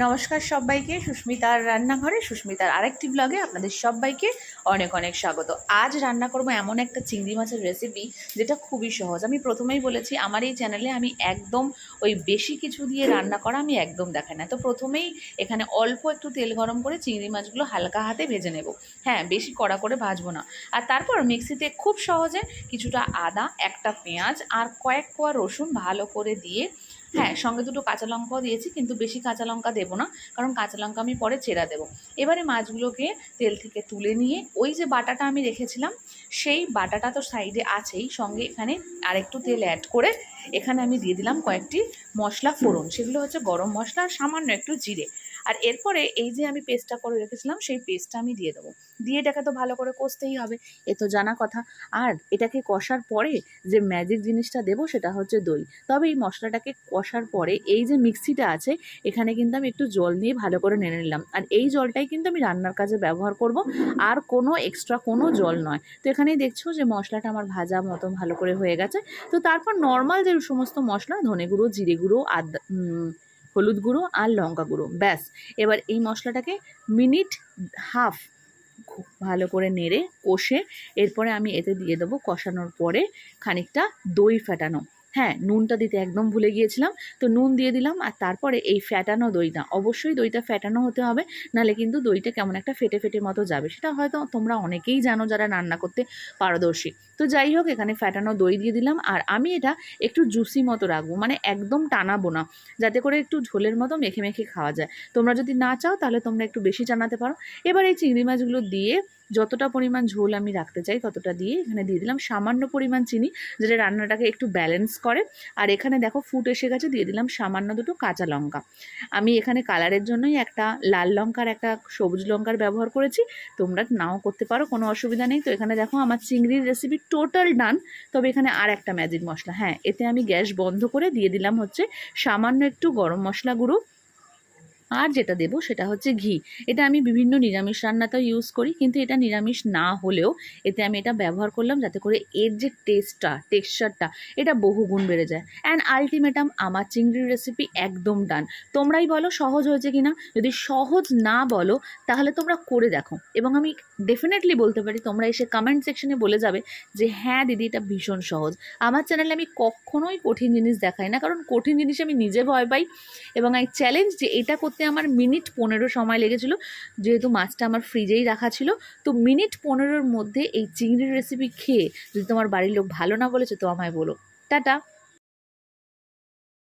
নমস্কার সবাইকে, সুস্মিতার রান্নাঘরে, সুস্মিতার আরেকটি ব্লগে আপনাদের সবাইকে অনেক অনেক স্বাগত। আজ রান্না করব এমন একটা চিংড়ি মাছের রেসিপি যেটা খুবই সহজ। আমি প্রথমেই বলেছি, আমার এই চ্যানেলে আমি একদম ওই বেশি কিছু দিয়ে রান্না করা আমি একদম দেখাই না। তো প্রথমেই এখানে অল্প একটু তেল গরম করে চিংড়ি মাছগুলো হালকা হাতে ভেজে নেব। হ্যাঁ বেশি কড়া করে ভাজবো না। আর তারপর মিক্সিতে খুব সহজে কিছুটা আদা, একটা পেঁয়াজ আর কয়েক কোয়া রসুন ভালো করে দিয়ে হ্যাঁ সঙ্গে দুটো কাঁচা লঙ্কাও দিয়েছি, কিন্তু বেশি কাঁচা লঙ্কা দেবো না, কারণ কাঁচা লঙ্কা আমি পরে চেরা দেবো। এবারে মাছগুলোকে তেল থেকে তুলে নিয়ে, ওই যে বাটাটা আমি রেখেছিলাম, সেই বাটাটা তো সাইডে আছেই, সঙ্গে এখানে আরেকটু তেল অ্যাড করে এখানে আমি দিয়ে দিলাম কয়েকটি মশলা ফোড়ন, সেগুলো হচ্ছে গরম মশলা আর সামান্য একটু জিরে। আর এরপরে এই যে আমি পেস্টটা করে রেখেছিলাম, সেই পেস্টটা আমি দিয়ে দেবো। দিয়ে এটাকে তো ভালো করে কষতেই হবে, এ তো জানা কথা। আর এটাকে কষার পরে যে ম্যাজিক জিনিসটা দেবো সেটা হচ্ছে দই। তবে এই মশলাটাকে কষার পরে এই যে মিক্সিটা আছে, এখানে কিন্তু আমি একটু জল দিয়ে ভালো করে নেড়ে নিলাম। আর এই জলটাই কিন্তু আমি রান্নার কাজে ব্যবহার করব, আর কোনো এক্সট্রা কোনো জল নয়। তো এখানেই দেখছ যে মশলাটা আমার ভাজা মতো ভালো করে হয়ে গেছে। তো তারপর নর্মাল যে সমস্ত মশলা, ধনে গুঁড়ো, জিরে গুঁড়ো, আদা হলুদ গুঁড়ো আর লঙ্কা গুঁড়ো। ব্যাস, এবার এই মশলাটাকে মিনিট হাফ খুব ভালো করে নেড়ে কষে, এরপরে আমি এতে দিয়ে দেবো কষানোর পরে খানিকটা দই ফেটানো। হ্যাঁ নুনটা দিতে একদম ভুলে গিয়েছিলাম। তো নুন দিয়ে দিলাম আর তারপরে এই ফ্যাটানো দইটা। অবশ্যই দইটা ফ্যাটানো হতে হবে, নাহলে কিন্তু দইটা কেমন একটা ফেটে ফেটে মতো যাবে। সেটা হয়তো তোমরা অনেকেই জানো যারা রান্না করতে পারদর্শী। তো যাই হোক, এখানে ফ্যাটানো দই দিয়ে দিলাম আর আমি এটা একটু জুসি মতো রাখব। মানে একদম টানাবো না, যাতে করে একটু ঝোলের মতো মেখে মেখে খাওয়া যায়। তোমরা যদি না চাও, তাহলে তোমরা একটু বেশি টানাতে পারো। এবার এই চিংড়ি মাছগুলো দিয়ে যতটা পরিমাণ ঝোল আমি রাখতে চাই ততটা দিয়ে এখানে দিয়ে দিলাম সামান্য পরিমাণ চিনি, যেটা রান্নাটাকে একটু ব্যালেন্স করে। আর এখানে দেখো ফুট এসে গেছে, দিয়ে দিলাম সামান্য দুটো কাঁচা লঙ্কা। আমি এখানে কালারের জন্যই একটা লাল লঙ্কার, একটা সবুজ লঙ্কার ব্যবহার করেছি। তোমরা নাও করতে পারো, কোনো অসুবিধা নেই। তো এখানে দেখো আমার চিংড়ির রেসিপি টোটাল ডান তবে এখানে আর একটা ম্যাজিক মশলা। হ্যাঁ এতে আমি গ্যাস বন্ধ করে দিয়ে দিলাম হচ্ছে সামান্য একটু গরম মশলা গুঁড়ো। আর যেটা দেবো সেটা হচ্ছে ঘি। এটা আমি বিভিন্ন নিরামিষ রান্নাতেও ইউজ করি, কিন্তু এটা নিরামিষ না হলেও এতে আমি এটা ব্যবহার করলাম যাতে করে এর যে টেস্টটা টেক্সচারটা এটা বহুগুণ বেড়ে যায়। অ্যান্ড আলটিমেটাম আমার চিংড়ির রেসিপি একদম ডান তোমরাই বলো সহজ হয়েছে কি না যদি সহজ না বলো, তাহলে তোমরা করে দেখো। এবং আমি ডেফিনেটলি বলতে পারি, তোমরা এসে কমেন্ট সেকশনে বলে যাবে যে হ্যাঁ দিদি, এটা ভীষণ সহজ। আমার চ্যানেলে আমি কখনোই কঠিন জিনিস দেখাই না, কারণ কঠিন জিনিস আমি নিজে ভয় পাই। এবং আই চ্যালেঞ্জ যে, এটা করতে আমার মিনিট পনেরো সময় লেগেছিল, যেহেতু মাছটা আমার ফ্রিজেই রাখা ছিল। তো মিনিট পনেরোর মধ্যে এই চিংড়ির রেসিপি খেয়ে যদি তোমার বাড়ির লোক ভালো না বলেছে তো আমায় বলো। টাটা।